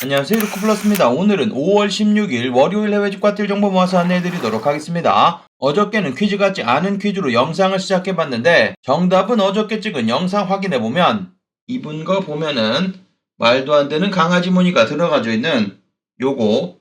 안녕하세요 루크플러스입니다. 오늘은 5월 16일 월요일 해외 집과틸 정보 모아서 안내해드리도록 하겠습니다. 어저께는 퀴즈 같지 않은 퀴즈로 영상을 시작해봤는데 정답은 어저께 찍은 영상 확인해보면 입은 거 보면은 말도 안 되는 강아지 무늬가 들어가져 있는 요거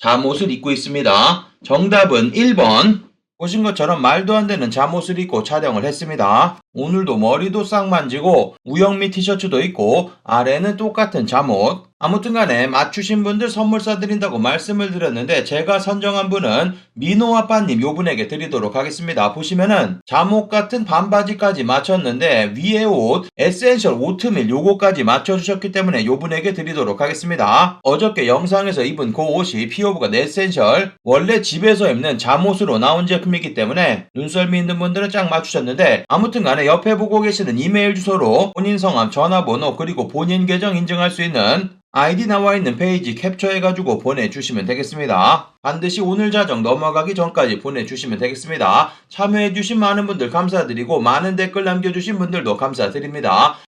잠옷을 입고 있습니다. 정답은 1번 보신 것처럼 말도 안 되는 잠옷을 입고 촬영을 했습니다. 오늘도 머리도 싹 만지고 우영미 티셔츠도 입고 아래는 똑같은 잠옷. 아무튼 간에 맞추신 분들 선물 쏴드린다고 말씀을 드렸는데 제가 선정한 분은 민호 아빠님 요 분에게 드리도록 하겠습니다. 보시면은 잠옷 같은 반바지까지 맞췄는데 위에 옷 에센셜 오트밀 요거까지 맞춰주셨기 때문에 요 분에게 드리도록 하겠습니다. 어저께 영상에서 입은 그 옷이 피오브가 에센셜 원래 집에서 입는 잠옷으로 나온 제품이기 때문에 눈썰미 있는 분들은 쫙 맞추셨는데 아무튼 간에 옆에 보고 계시는 이메일 주소로 본인 성함 전화번호 그리고 본인 계정 인증할 수 있는 아이디 나와 있는 페이지 캡처해가지고 보내주시면 되겠습니다. 반드시 오늘 자정 넘어가기 전까지 보내주시면 되겠습니다. 참여해주신 많은 분들 감사드리고 많은 댓글 남겨주신 분들도 감사드립니다.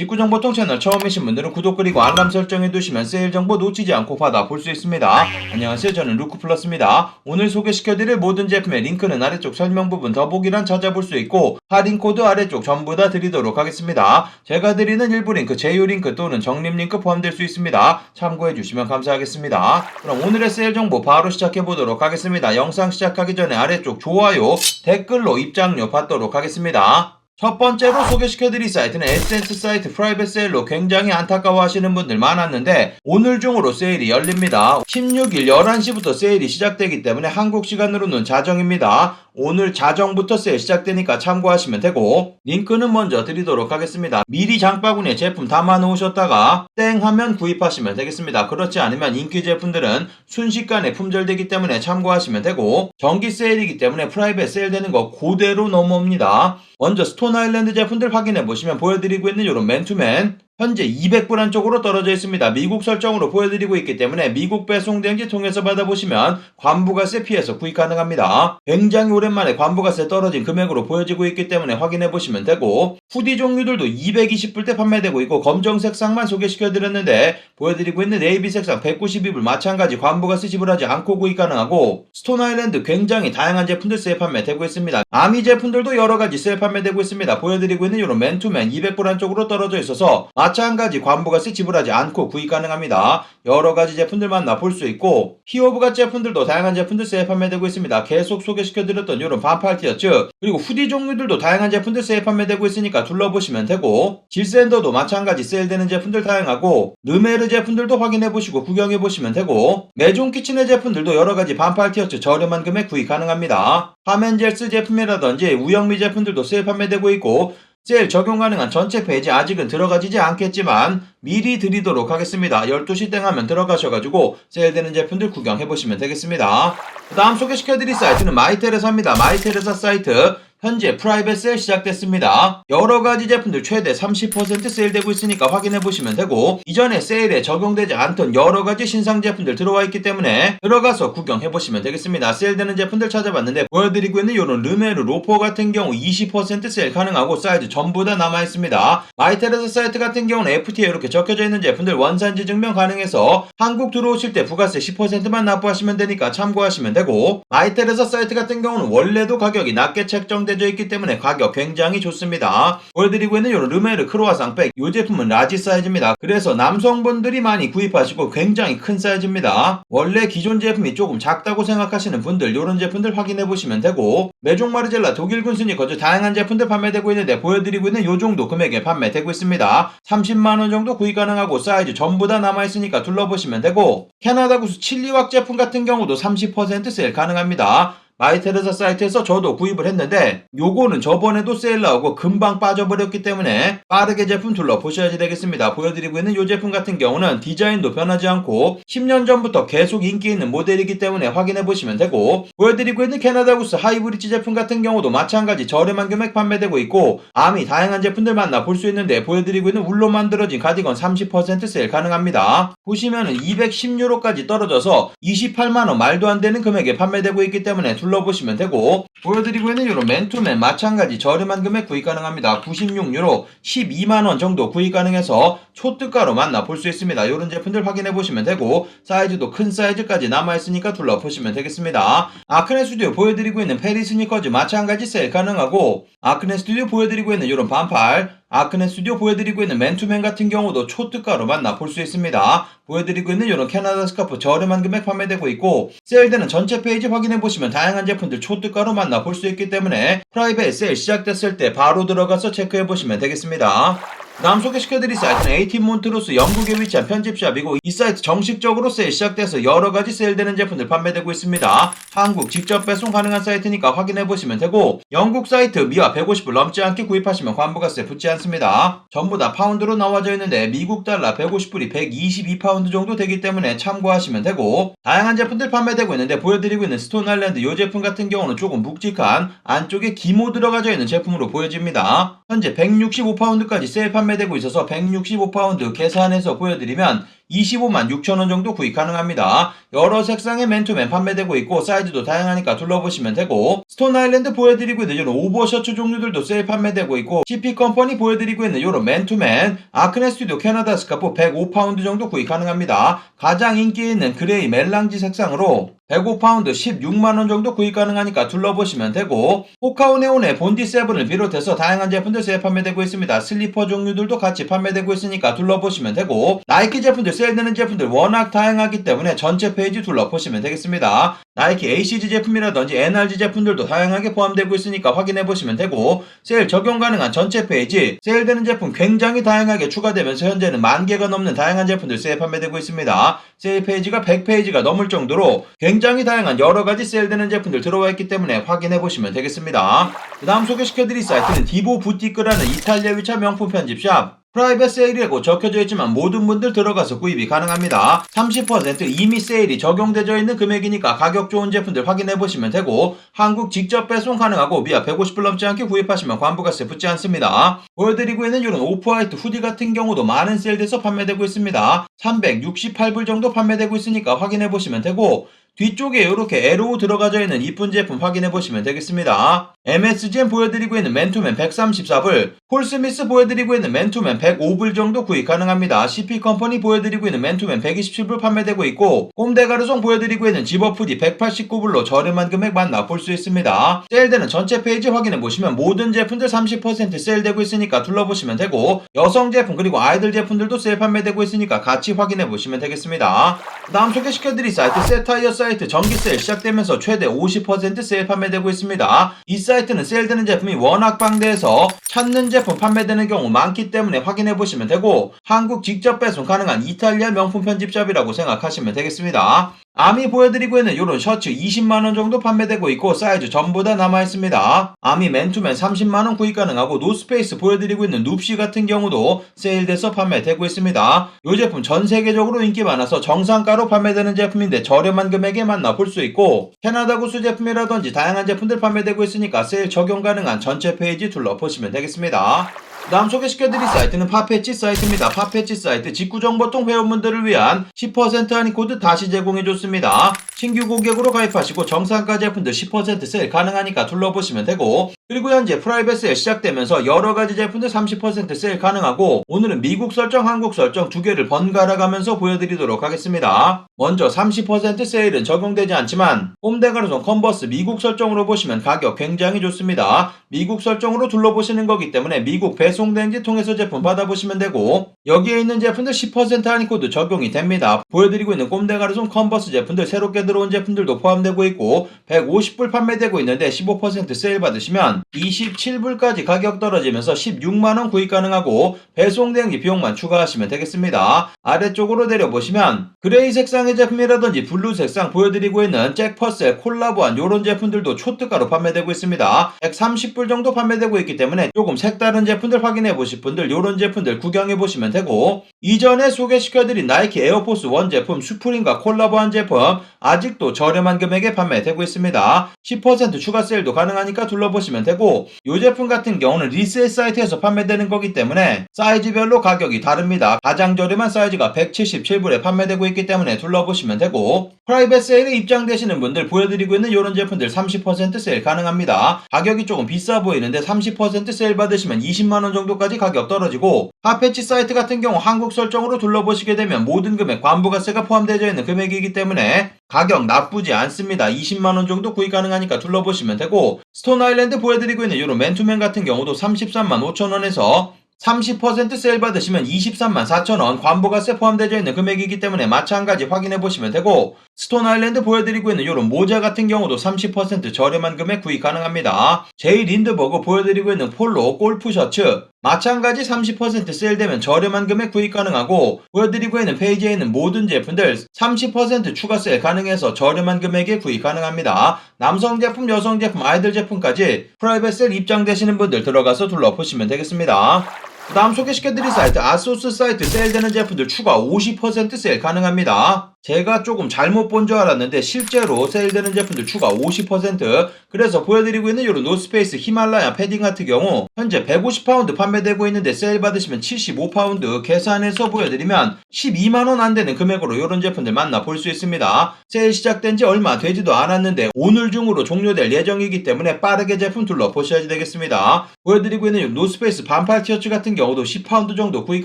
직구정보통 채널 처음이신 분들은 구독 그리고 알람 설정해 두시면 세일 정보 놓치지 않고 받아 볼 수 있습니다. 안녕하세요. 저는 루크플러스입니다. 오늘 소개시켜드릴 모든 제품의 링크는 아래쪽 설명 부분 더보기란 찾아볼 수 있고 할인 코드 아래쪽 전부 다 드리도록 하겠습니다. 제가 드리는 일부 링크, 제휴 링크 또는 적립 링크 포함될 수 있습니다. 참고해 주시면 감사하겠습니다. 그럼 오늘의 세일 정보 바로 시작해 보도록 하겠습니다. 영상 시작하기 전에 아래쪽 좋아요, 댓글로 입장료 받도록 하겠습니다. 첫 번째로 소개시켜드릴 사이트는 에센스 사이트 프라이빗 세일로 굉장히 안타까워하시는 분들 많았는데 오늘 중으로 세일이 열립니다. 16일 11시부터 세일이 시작되기 때문에 한국 시간으로는 자정입니다. 오늘 자정부터 세일 시작되니까 참고하시면 되고 링크는 먼저 드리도록 하겠습니다. 미리 장바구니에 제품 담아 놓으셨다가 땡 하면 구입하시면 되겠습니다. 그렇지 않으면 인기 제품들은 순식간에 품절되기 때문에 참고하시면 되고 정기 세일이기 때문에 프라이빗 세일 되는 거 그대로 넘어옵니다. 먼저 스톤 아일랜드 제품들 확인해 보시면 보여드리고 있는 이런 맨투맨 현재 200불 안 쪽으로 떨어져 있습니다. 미국 설정으로 보여드리고 있기 때문에 미국 배송 대행지 통해서 받아보시면 관부가세 피해서 구입 가능합니다. 굉장히 오랜만에 관부가세 떨어진 금액으로 보여지고 있기 때문에 확인해 보시면 되고 후디 종류들도 220불대 판매되고 있고 검정 색 상만 소개시켜 드렸는데 보여드리고 있는 네이비 색상 192불 마찬가지 관부가세 지불하지 않고 구입 가능하고 스톤 아일랜드 굉장히 다양한 제품들 세일 판매되고 있습니다. 아미 제품들도 여러 가지 세일 판매되고 있습니다. 보여드리고 있는 이런 맨투맨 200불 안 쪽으로 떨어져 있어서 마 찬가지 관부가세 지불하지 않고 구입 가능합니다. 여러 가지 제품들 만나볼 수 있고 히오브가 제품들도 다양한 제품들 세일 판매되고 있습니다. 계속 소개시켜드렸던 이런 반팔 티셔츠 그리고 후디 종류들도 다양한 제품들 세일 판매되고 있으니까 둘러보시면 되고 질샌더도 마찬가지 세일되는 제품들 다양하고 르메르 제품들도 확인해보시고 구경해보시면 되고 메종 키친의 제품들도 여러 가지 반팔 티셔츠 저렴한 금액 구입 가능합니다. 하멘젤스 제품이라든지 우영미 제품들도 세일 판매되고 있고 세일 적용 가능한 전체 페이지 아직은 들어가지지 않겠지만 미리 드리도록 하겠습니다. 12시 땡 하면 들어가셔가지고 세일되는 제품들 구경해보시면 되겠습니다. 그 다음 소개시켜드릴 사이트는 마이테레사입니다. 마이테레사 사이트 현재 프라이빗 세일 시작됐습니다. 여러 가지 제품들 최대 30% 세일되고 있으니까 확인해 보시면 되고 이전에 세일에 적용되지 않던 여러 가지 신상 제품들 들어와 있기 때문에 들어가서 구경해 보시면 되겠습니다. 세일되는 제품들 찾아봤는데 보여드리고 있는 이런 르메르 로퍼 같은 경우 20% 세일 가능하고 사이즈 전부 다 남아 있습니다. 마이테레스 사이트 같은 경우는 FTA 이렇게 적혀져 있는 제품들 원산지 증명 가능해서 한국 들어오실 때 부가세 10%만 납부하시면 되니까 참고하시면 되고 마이테레사 사이트 같은 경우는 원래도 가격이 낮게 책정 되어 있기 때문에 가격 굉장히 좋습니다. 보여드리고 있는 이 르메르 크로아상 백 이 제품은 라지 사이즈입니다. 그래서 남성분들이 많이 구입하시고 굉장히 큰 사이즈입니다. 원래 기존 제품이 조금 작다고 생각하시는 분들 이런 제품들 확인해 보시면 되고 메종 마르젤라 독일 군순이 거주 다양한 제품들 판매되고 있는데 보여드리고 있는 이 정도 금액에 판매되고 있습니다. 30만원 정도 구입 가능하고 사이즈 전부 다 남아있으니까 둘러보시면 되고 캐나다 구스 칠리왁 제품 같은 경우도 30% 세일 가능합니다. 마이테레사 사이트에서 저도 구입을 했는데 요거는 저번에도 세일 나오고 금방 빠져버렸기 때문에 빠르게 제품 둘러보셔야지 되겠습니다. 보여드리고 있는 요 제품 같은 경우는 디자인도 변하지 않고 10년 전부터 계속 인기 있는 모델이기 때문에 확인해 보시면 되고 보여드리고 있는 캐나다 구스 하이브리지 제품 같은 경우도 마찬가지 저렴한 금액 판매되고 있고 아미 다양한 제품들 만나 볼 수 있는데 보여드리고 있는 울로 만들어진 가디건 30% 세일 가능합니다. 보시면은 210유로까지 떨어져서 28만원 말도 안 되는 금액에 판매되고 있기 때문에 둘러 둘러보시면 되고 보여드리고 있는 이런 맨투맨 마찬가지 저렴한 금액 구입 가능합니다. 96유로 12만원 정도 구입 가능해서 초특가로 만나볼 수 있습니다. 이런 제품들 확인해 보시면 되고 사이즈도 큰 사이즈까지 남아있으니까 둘러보시면 되겠습니다. 아크네 스튜디오 보여드리고 있는 페리 스니커즈 마찬가지 세일 가능하고 아크네 스튜디오 보여드리고 있는 이런 반팔 아크네 스튜디오 보여드리고 있는 맨투맨 같은 경우도 초특가로 만나볼 수 있습니다. 보여드리고 있는 이런 캐나다 스카프 저렴한 금액 판매되고 있고 세일되는 전체 페이지 확인해 보시면 다양한 제품들 초특가로 만나볼 수 있기 때문에 프라이빗 세일 시작됐을 때 바로 들어가서 체크해 보시면 되겠습니다. 다음 소개시켜드릴 사이트는 에이틴 몬트로스 영국에 위치한 편집샵이고 이 사이트 정식적으로 세일 시작돼서 여러가지 세일되는 제품들 판매되고 있습니다. 한국 직접 배송 가능한 사이트니까 확인해보시면 되고 영국 사이트 미화 150불 넘지 않게 구입하시면 관부가세 붙지 않습니다. 전부 다 파운드로 나와져 있는데 미국 달러 150불이 122파운드 정도 되기 때문에 참고하시면 되고 다양한 제품들 판매되고 있는데 보여드리고 있는 스톤 아일랜드 이 제품 같은 경우는 조금 묵직한 안쪽에 기모 들어가져 있는 제품으로 보여집니다. 현재 165파운드까지 세일 판매 되고 있어서 165파운드 계산해서 보여드리면 25만 6천원 정도 구입 가능합니다. 여러 색상의 맨투맨 판매되고 있고 사이즈도 다양하니까 둘러보시면 되고 스톤 아일랜드 보여드리고 있는 이런 오버 셔츠 종류들도 세일 판매되고 있고 CP 컴퍼니 보여드리고 있는 이런 맨투맨 아크네 스튜디오 캐나다 스카프 105파운드 정도 구입 가능합니다. 가장 인기 있는 그레이 멜랑지 색상으로 105파운드 16만원 정도 구입 가능하니까 둘러보시면 되고 호카오네온의 본디 세븐을 비롯해서 다양한 제품들 세일 판매되고 있습니다. 슬리퍼 종류들도 같이 판매되고 있으니까 둘러보시면 되고 나이키 제품들 세일되는 제품들 워낙 다양하기 때문에 전체 페이지 둘러보시면 되겠습니다. 나이키 ACG 제품이라든지 NRG 제품들도 다양하게 포함되고 있으니까 확인해 보시면 되고 세일 적용 가능한 전체 페이지 세일되는 제품 굉장히 다양하게 추가되면서 현재는 만 개가 넘는 다양한 제품들 세일 판매되고 있습니다. 세일 페이지가 100페이지가 넘을 정도로 굉장히 다양한 여러 가지 세일되는 제품들 들어와 있기 때문에 확인해 보시면 되겠습니다. 그 다음 소개시켜드릴 사이트는 디보 부티크라는 이탈리아 위차 명품 편집샵 프라이빗 세일이라고 적혀져 있지만 모든 분들 들어가서 구입이 가능합니다. 30% 이미 세일이 적용되어 있는 금액이니까 가격 좋은 제품들 확인해 보시면 되고 한국 직접 배송 가능하고 미아 150불 넘지 않게 구입하시면 관부가세 붙지 않습니다. 보여드리고 있는 이런 오프화이트 후디 같은 경우도 많은 세일돼서 판매되고 있습니다. 368불 정도 판매되고 있으니까 확인해 보시면 되고 뒤쪽에 이렇게 에로 들어가져 있는 이쁜 제품 확인해 보시면 되겠습니다. MSGN 보여드리고 있는 맨투맨 134불, 폴스미스 보여드리고 있는 맨투맨 105불 정도 구입 가능합니다. CP 컴퍼니 보여드리고 있는 맨투맨 127불 판매되고 있고 꼼데가르송 보여드리고 있는 집어푸디 189불로 저렴한 금액 만나볼 수 있습니다. 세일되는 전체 페이지 확인해 보시면 모든 제품들 30% 세일되고 있으니까 둘러보시면 되고 여성 제품 그리고 아이들 제품들도 세일 판매되고 있으니까 같이 확인해 보시면 되겠습니다. 그 다음 소개시켜드릴 사이트 세타이어 사이트 정기 세일 시작되면서 최대 50% 세일 판매되고 있습니다. 이 사이트는 세일되는 제품이 워낙 방대해서 찾는 제품 판매되는 경우 많기 때문에 확인해 보시면 되고 한국 직접 배송 가능한 이탈리아 명품 편집샵이라고 생각하시면 되겠습니다. 아미 보여드리고 있는 이런 셔츠 20만원 정도 판매되고 있고 사이즈 전부 다 남아있습니다. 아미 맨투맨 30만원 구입 가능하고 노스페이스 보여드리고 있는 눕시 같은 경우도 세일돼서 판매되고 있습니다. 이 제품 전 세계적으로 인기 많아서 정상가로 판매되는 제품인데 저렴한 금액에 만나볼 수 있고 캐나다 구스 제품이라든지 다양한 제품들 판매되고 있으니까 세일 적용 가능한 전체 페이지 둘러보시면 되겠습니다. 다음 소개시켜드릴 사이트는 파페치 사이트입니다. 파페치 사이트 직구정보통 회원분들을 위한 10% 할인 코드 다시 제공해줬습니다. 신규 고객으로 가입하시고 정상가 제품들 10% 세일 가능하니까 둘러보시면 되고 그리고 현재 프라이빗 세일 시작되면서 여러 가지 제품들 30% 세일 가능하고 오늘은 미국 설정, 한국 설정 두 개를 번갈아 가면서 보여드리도록 하겠습니다. 먼저 30% 세일은 적용되지 않지만 꼼데가르손 컨버스 미국 설정으로 보시면 가격 굉장히 좋습니다. 미국 설정으로 둘러보시는 거기 때문에 미국 배송된지 통해서 제품 받아보시면 되고 여기에 있는 제품들 10% 할인 코드 적용이 됩니다. 보여드리고 있는 꼼데가르손 컨버스 제품들 새롭게 들어온 제품들도 포함되고 있고 150불 판매되고 있는데 15% 세일 받으시면 27불까지 가격 떨어지면서 16만원 구입 가능하고 배송대행지 비용만 추가하시면 되겠습니다. 아래쪽으로 내려보시면 그레이 색상의 제품이라든지 블루 색상 보여드리고 있는 잭퍼스의 콜라보한 이런 제품들도 초특가로 판매되고 있습니다. 130불 정도 판매되고 있기 때문에 조금 색다른 제품들 확인해 보실 분들 이런 제품들 구경해 보시면 되고 이전에 소개시켜드린 나이키 에어포스 1 제품 슈프림과 콜라보한 제품 아직도 저렴한 금액에 판매되고 있습니다. 10% 추가 세일도 가능하니까 둘러보시면 되고 이 제품 같은 경우는 리셀 사이트에서 판매되는 거기 때문에 사이즈별로 가격이 다릅니다. 가장 저렴한 사이즈가 177불에 판매되고 있기 때문에 둘러보시면 되고 프라이빗 세일에 입장되시는 분들 보여드리고 있는 이런 제품들 30% 세일 가능합니다. 가격이 조금 비싸 보이는데 30% 세일 받으시면 20만원 정도까지 가격 떨어지고 핫패치 사이트 같은 경우 한국 설정으로 둘러보시게 되면 모든 금액 관부가세가 포함되어 있는 금액이기 때문에 가격 나쁘지 않습니다. 20만원 정도 구입 가능하니까 둘러보시면 되고 스톤 아일랜드 보여드리고 있는 이런 맨투맨 같은 경우도 33만 5천원에서 30% 세일 받으시면 23만 4천원 관부가세 포함되어 있는 금액이기 때문에 마찬가지 확인해 보시면 되고 스톤 아일랜드 보여드리고 있는 이런 모자 같은 경우도 30% 저렴한 금액 구입 가능합니다. 제이 린드버그 보여드리고 있는 폴로 골프 셔츠 마찬가지 30% 세일되면 저렴한 금액 구입 가능하고 보여드리고 있는 페이지에 있는 모든 제품들 30% 추가 세일 가능해서 저렴한 금액에 구입 가능합니다. 남성 제품, 여성 제품, 아이들 제품까지 프라이빗 세일 입장되시는 분들 들어가서 둘러보시면 되겠습니다. 그 다음 소개시켜드릴 사이트 아소스 사이트 세일되는 제품들 추가 50% 세일 가능합니다. 제가 조금 잘못 본 줄 알았는데 실제로 세일되는 제품들 추가 50% 그래서 보여드리고 있는 이런 노스페이스 히말라야 패딩 같은 경우 현재 150파운드 판매되고 있는데 세일 받으시면 75파운드 계산해서 보여드리면 12만원 안 되는 금액으로 이런 제품들 만나볼 수 있습니다. 세일 시작된 지 얼마 되지도 않았는데 오늘 중으로 종료될 예정이기 때문에 빠르게 제품 둘러보셔야 되겠습니다. 보여드리고 있는 이 노스페이스 반팔 티셔츠 같은 경우도 10파운드 정도 구입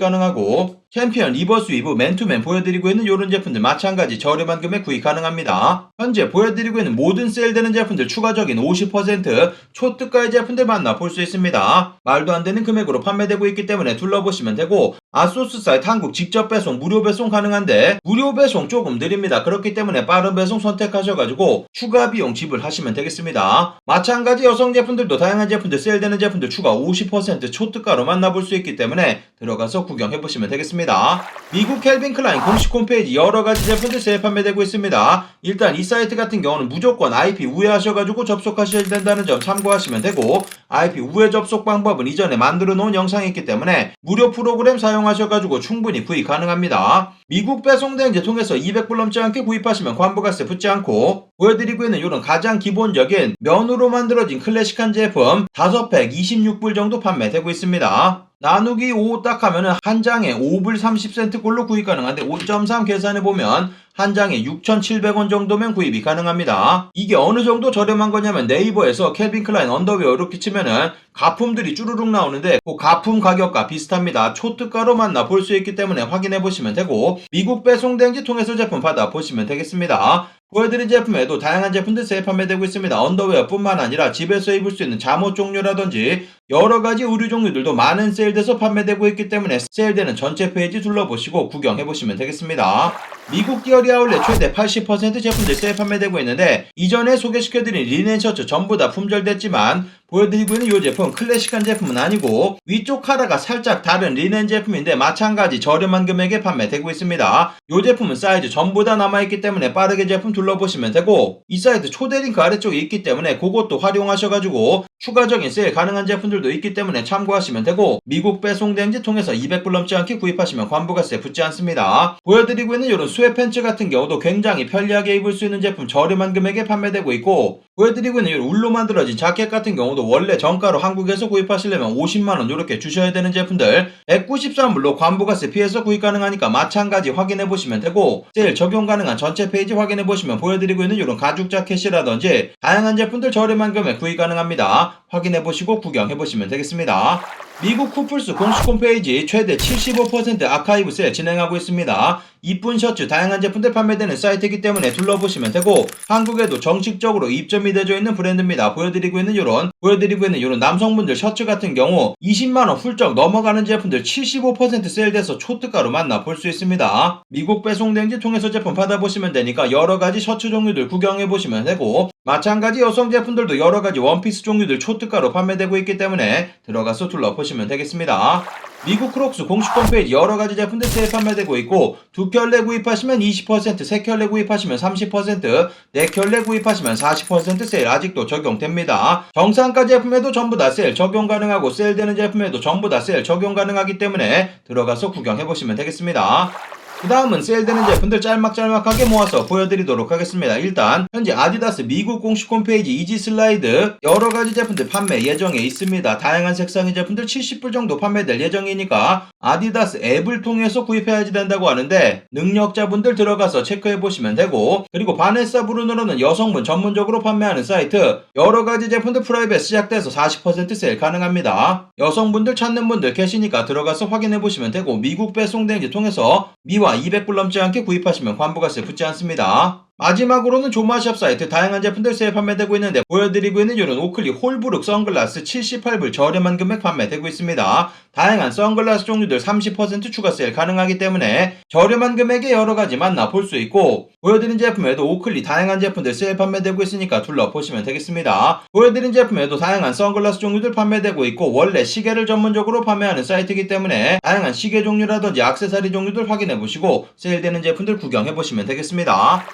가능하고 챔피언 리버스 위브 맨투맨 보여드리고 있는 이런 제품들 마찬가지 저렴한 금액 구입 가능합니다. 현재 보여드리고 있는 모든 세일되는 제품들 추가적인 50% 초특가의 제품들 만나 볼 수 있습니다. 말도 안 되는 금액으로 판매되고 있기 때문에 둘러보시면 되고 아소스 사이트 한국 직접 배송 무료 배송 가능한데 무료 배송 조금 느립니다. 그렇기 때문에 빠른 배송 선택하셔가지고 추가 비용 지불하시면 되겠습니다. 마찬가지 여성 제품들도 다양한 제품들 세일되는 제품들 추가 50% 초특가로 만나볼 수 있기 때문에 들어가서 구경해보시면 되겠습니다. 미국 켈빈 클라인 공식 홈페이지 여러가지 제품 들 세일 판매되고 있습니다. 일단 이 사이트 같은 경우는 무조건 IP 우회하셔가지고 접속하셔야 된다는 점 참고하시면 되고 IP 우회 접속 방법은 이전에 만들어 놓은 영상이 있기 때문에 무료 프로그램 사용하셔가지고 충분히 구입 가능합니다. 미국 배송대행제 통해서 200불 넘지 않게 구입하시면 관부가세 붙지 않고 보여드리고 있는 이런 가장 기본적인 면으로 만들어진 클래식한 제품 5팩 26불 정도 판매되고 있습니다. 나누기 5 딱 하면은 한 장에 5불 30센트 꼴로 구입 가능한데 5.3 계산해 보면 한 장에 6,700원 정도면 구입이 가능합니다. 이게 어느 정도 저렴한 거냐면 네이버에서 켈빈 클라인 언더웨어 이렇게 치면은 가품들이 쭈루룩 나오는데 그 가품 가격과 비슷합니다. 초특가로 만나 볼 수 있기 때문에 확인해 보시면 되고 미국 배송대행지 통해서 제품 받아 보시면 되겠습니다. 보여드린 제품에도 다양한 제품들 세일 판매되고 있습니다. 언더웨어뿐만 아니라 집에서 입을 수 있는 잠옷 종류라든지 여러 가지 의류 종류들도 많은 세일돼서 판매되고 있기 때문에 세일되는 전체 페이지 둘러보시고 구경해 보시면 되겠습니다. 미국 디어리 아울렛 최대 80% 제품들 세일 판매되고 있는데 이전에 소개시켜드린 리넨 셔츠 전부 다 품절됐지만 보여드리고 있는 이 제품 클래식한 제품은 아니고 위쪽 카라가 살짝 다른 리넨 제품인데 마찬가지 저렴한 금액에 판매되고 있습니다. 이 제품은 사이즈 전부 다 남아있기 때문에 빠르게 제품 둘러보시면 되고 이 사이트 초대 링크 아래쪽에 있기 때문에 그것도 활용하셔가지고 추가적인 세일 가능한 제품들도 있기 때문에 참고하시면 되고 미국 배송 대행지 통해서 200불 넘지 않게 구입하시면 관부가세 붙지 않습니다. 보여드리고 있는 이런 스웨 팬츠 같은 경우도 굉장히 편리하게 입을 수 있는 제품 저렴한 금액에 판매되고 있고 보여드리고 있는 이런 울로 만들어진 자켓 같은 경우도 원래 정가로 한국에서 구입하시려면 50만원 이렇게 주셔야 되는 제품들 193불로 관부가세 피해서 구입 가능하니까 마찬가지 확인해 보시면 되고 세일 적용 가능한 전체 페이지 확인해 보시면 보여드리고 있는 이런 가죽 자켓이라든지 다양한 제품들 저렴한 금액 구입 가능합니다. 확인해 보시고 구경해 보시면 되겠습니다. 미국 쿠플스 공식 홈페이지 최대 75% 아카이브 세일 진행하고 있습니다. 이쁜 셔츠 다양한 제품들 판매되는 사이트이기 때문에 둘러보시면 되고 한국에도 정식적으로 입점이 되어 있는 브랜드입니다. 보여드리고 있는 이런 보여드리고 있는 이런 남성분들 셔츠 같은 경우 20만원 훌쩍 넘어가는 제품들 75% 세일돼서 초특가로 만나볼 수 있습니다. 미국 배송대행지 통해서 제품 받아보시면 되니까 여러가지 셔츠 종류들 구경해보시면 되고 마찬가지 여성 제품들도 여러가지 원피스 종류들 초특가로 판매되고 있기 때문에 들어가서 둘러보시면 되겠습니다. 미국 크록스 공식 홈페이지 여러 가지 제품들 세일 판매되고 있고 두 켤레 구입하시면 20%, 세 켤레 구입하시면 30%, 네 켤레 구입하시면 40% 세일 아직도 적용됩니다. 정상가 제품에도 전부 다 세일 적용 가능하고 세일되는 제품에도 전부 다 세일 적용 가능하기 때문에 들어가서 구경해 보시면 되겠습니다. 그 다음은 세일되는 제품들 짤막짤막하게 모아서 보여드리도록 하겠습니다. 일단 현재 아디다스 미국 공식 홈페이지 이지 슬라이드 여러 가지 제품들 판매 예정에 있습니다. 다양한 색상의 제품들 70불 정도 판매될 예정이니까 아디다스 앱을 통해서 구입해야지 된다고 하는데 능력자분들 들어가서 체크해 보시면 되고 그리고 바네사 브루노로는 여성분 전문적으로 판매하는 사이트 여러 가지 제품들 프라이빗 시작돼서 40% 세일 가능합니다. 여성분들 찾는 분들 계시니까 들어가서 확인해 보시면 되고 미국 배송 대행지 통해서 미화 200불 넘지 않게 구입하시면 환부가세 붙지 않습니다. 마지막으로는 조마샵 사이트 다양한 제품들 세일 판매되고 있는데 보여드리고 있는 이런 오클리 홀브룩 선글라스 78불 저렴한 금액 판매되고 있습니다. 다양한 선글라스 종류들 30% 추가 세일 가능하기 때문에 저렴한 금액에 여러 가지 만나 볼 수 있고 보여드린 제품에도 오클리 다양한 제품들 세일 판매되고 있으니까 둘러보시면 되겠습니다. 보여드린 제품에도 다양한 선글라스 종류들 판매되고 있고 원래 시계를 전문적으로 판매하는 사이트이기 때문에 다양한 시계 종류라든지 액세서리 종류들 확인해 보시고 세일되는 제품들 구경해 보시면 되겠습니다.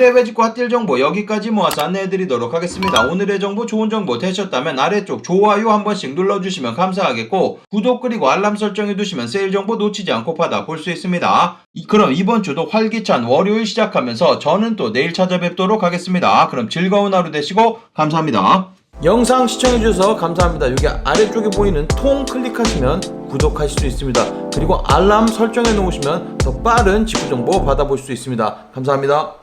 의 외직과 핫딜 정보 여기까지 모아서 안내해 드리도록 하겠습니다. 오늘의 정보 좋은 정보 되셨다면 아래쪽 좋아요 한 번씩 눌러주시면 감사하겠고 구독 그리고 알람 설정해 두시면 세일 정보 놓치지 않고 받아 볼 수 있습니다. 이- 그럼 이번 주도 활기찬 월요일 시작하면서 저는 또 내일 찾아뵙도록 하겠습니다. 그럼 즐거운 하루 되시고 감사합니다. 영상 시청해주셔서 감사합니다. 여기 아래쪽에 보이는 통 클릭하시면 구독하실 수 있습니다. 그리고 알람 설정해 놓으시면 더 빠른 직구 정보 받아볼 수 있습니다. 감사합니다.